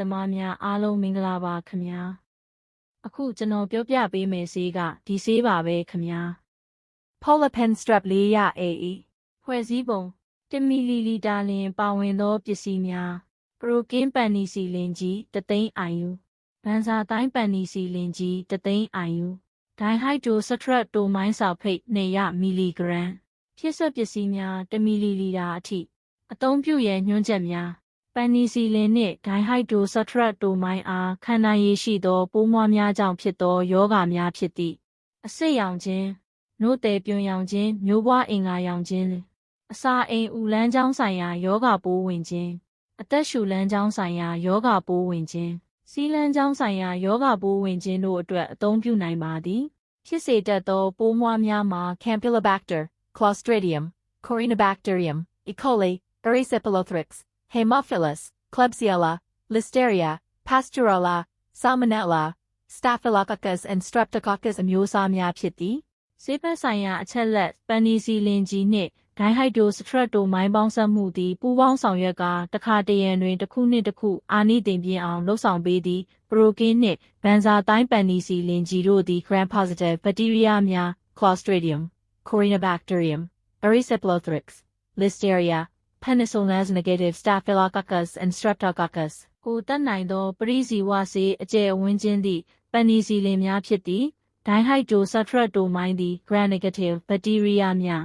သမားများအားလုံးမင်္ဂလာပါခင်ဗျာအခုကျွန်တော်ပြောပြပေးမယ်ဆေးကဒီဆေးပါပဲခင်ဗျာ Polar pen strap 400 AE ဖွဲ့စည်းပုံ1မီလီလီတာလင်ပါဝင်သောပစ္စည်းများပရိုကင်းပန်နီစီလင်ကြီးတသိန်း IU ဗန်စာတိုင်းပန်နီစီလင်ကြီးတသိန်း IU ဒိုင်ဟိုက်ဒိုစထရက်တိုမိုင်းစာဖိတ်200မီလီဂရမ်ဖြစ်ဆက်ပစ္စည်းများ1မီလီလီတာအထိအသုံးပြုရန်ညွှန်းချက်များ ပန်နီစီလင်နှင့်ဒိုင်ဟိုက်ဒိုစထရက်တိုမိုင်းအားခန္ဓာရည်ရှိသောပိုးမွှားများကြောင့်ဖြစ်သောယောဂများဖြစ်သည့်အဆိပ်ရောင်ခြင်းနို့တယ်ပြုံရောင်ခြင်းမျိုးပွားအင်္ဂါရောင်ခြင်းအစာအိမ်ဦးလန်းချောင်းဆိုင်ရာယောဂပိုးဝင်ခြင်းအသက်ရှူလန်းချောင်းဆိုင်ရာယောဂပိုးဝင်ခြင်းစီးလန်းချောင်းဆိုင်ရာယောဂပိုးဝင်ခြင်းတို့အတွက်အသုံးပြုနိုင်ပါသည်ဖြစ်စေတတ်သောပိုးမွှားများမှာ Campylobacter, Clostridium, Corynebacterium, E. coli, Erysipelothrax, Haemophilus, Klebsiella, Listeria, Pasteurella, Salmonella, Staphylococcus and Streptococcus အမျိုးအစားများဖြစ်သည်ဆေးဘက်ဆိုင်ရာအချက်လက်ပန်နီစီလင်ကြီးနှင့်ဒိုင်ဟိုက်ဒိုစထရက်တိုမိုင်းပေါင်းစပ်မှုသည်ပူးပေါင်းဆောင်ရွက်ကတခါတရံတွင်တစ်ခုနှင့်တစ်ခုအာနိသင်ပြင်းအောင်လှုပ်ဆောင်ပေးသည်ပရိုကင်းနှင့်ဗန်ဇာတိုင်းပန်နီစီလင်ကြီးတို့သည် gram positive ဘက်တီးရီးယားများ Clostridium, Corynebacterium, Erysipelothrax, Listeria, Penicillin negative Staphylococcus and Streptococcus ကိုတက်နိုင်သောပရိစီဝဆေးအကျယ်အဝန်းချင်းသည့်ပန်နီစီလင်များဖြစ်သည်ဒိုင်ဟိုက်ဒိုစထရက်တိုမိုင်းသည် gram negative ဘက်တီးရီးယားများ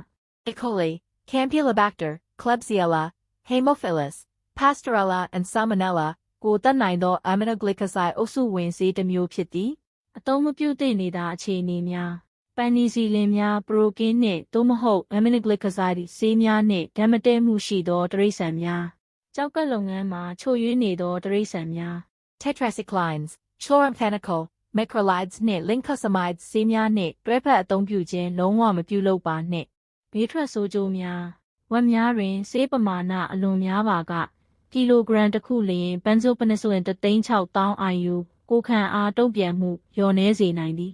E. coli, Campylobacter, Klebsiella, Haemophilus, Pasteurella and Salmonella ကိုတက်နိုင်သော aminoglycoside အုပ်စုဝင်ဆေးတစ်မျိုးဖြစ်သည်အသုံးမပြုသင့်နေတာအခြေအနေများ ပန်နီစီလင်များပရိုကင်းနှင့်သို့မဟုတ် aminoglycoside ဆေးများနှင့်ဓာတ်မတည့်မှုရှိသောတရိษံများကြောက်ကက်လုပ်ငန်းမှာချို့ယွင်းနေသောတရိษံများ tetracyclines, chloramphenicol, macrolides နှင့် lincosamides ဆေးများနှင့်တွဲဖက်အသုံးပြုခြင်းလုံးဝမပြုလုပ်ပါနှင့်ဘေးထွက်ဆိုးကျိုးများဝက်များတွင်ဆေးပမာဏအလွန်များပါကကီလိုဂရမ်တစ်ခုလျင်ဘန်ဇိုပနစ်ဆလင်36000 IU ကိုခံအားတုံ့ပြန်မှုလျော့နည်းစေနိုင်သည်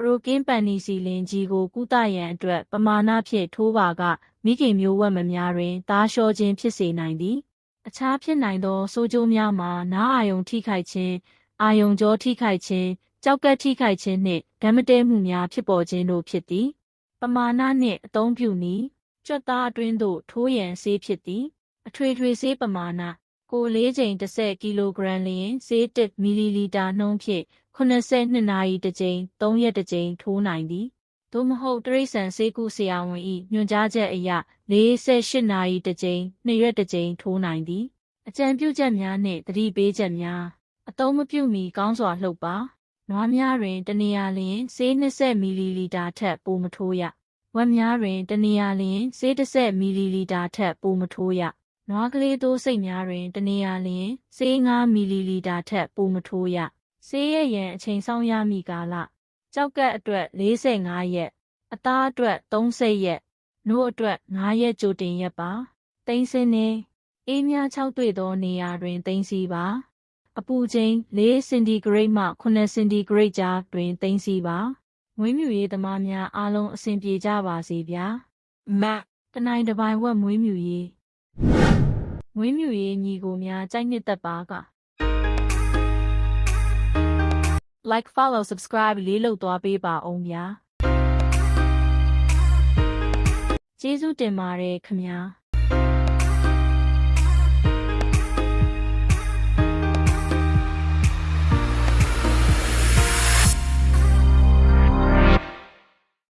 ပရိုကင်းပန်နီစီလင်ကြီးကိုကုသရန်အတွက်ပမာဏဖြင့်ထိုးပါကမိခင်မျိုးဝက်မများတွင်သားလျှောခြင်းဖြစ်စေနိုင်သည်အခြားဖြစ်နိုင်သောဆိုးကျိုးများမှာနားအာယုံထိခိုက်ခြင်းအာယုံကြောထိခိုက်ခြင်းကြောက်ကက်ထိခိုက်ခြင်းနှင့်ဓာတ်မတည့်မှုများဖြစ်ပေါ်ခြင်းတို့ဖြစ်သည် ပမာဏနှင့်အသုံးပြုနည်းကြွက်သားအတွင်းသို့ထိုးရန်ဆေးဖြစ်သည် အထွေထွေဆေးပမာဏကို၄ချိန်30ကီလိုဂရမ်လျင်ဆေး1မီလီလီတာနှုန်းဖြင့် 82နာရီတစ်ကြိမ်3ရက်တစ်ကြိမ်ထိုးနိုင်သည်သို့မဟုတ်တရိษံဆေးကုဆရာဝန်၏ညွှန်ကြားချက်အရ48နာရီတစ်ကြိမ်2ရက်တစ်ကြိမ်ထိုးနိုင်သည်အကြံပြုချက်များနှင့်သတိပေးချက်များအသုံးမပြုမီကောင်းစွာလှုပ်ပါနွားများတွင်တနေရာလျင်ဆေး20မီလီလီတာထက်ပိုမထိုးရဝက်များတွင်တနေရာလျင်ဆေး30မီလီလီတာထက်ပိုမထိုးရနွားကလေးသိုးစိတ်များတွင်တနေရာလျင်ဆေး9မီလီလီတာထက်ပိုမထိုးရ ဆေးရရန်အချိန်ဆောင်ရမည့်ကာလကြောက်ကက်အတွက်45ရက်အသားအတွက်30ရက်နို့အတွက်9ရက်ကြိုတင်ရက်ပါတိမ့်စင်းနေအေးများ6တွေ့သောနေရာတွင်တိမ့်စီပါအပူချိန်4စင်တီဂရိတ်မှ9စင်တီဂရိတ်ကြားတွင်သိမ်းစီပါ။ဝင်းမြူရေးသမားများအားလုံးအဆင်ပြေကြပါစေဗျာ Mac, ။တနိုင်တစ်ပိုင်ဝက်မွေးမြူရေးမွေးမြူရေးညီကိုများကြိုက်နှစ်သက်ပါက like follow subscribe လေးလုပ်သွားပေးပါအောင်ဗျာ။ကျေးဇူးတင်ပါတယ်ခင်ဗျာ။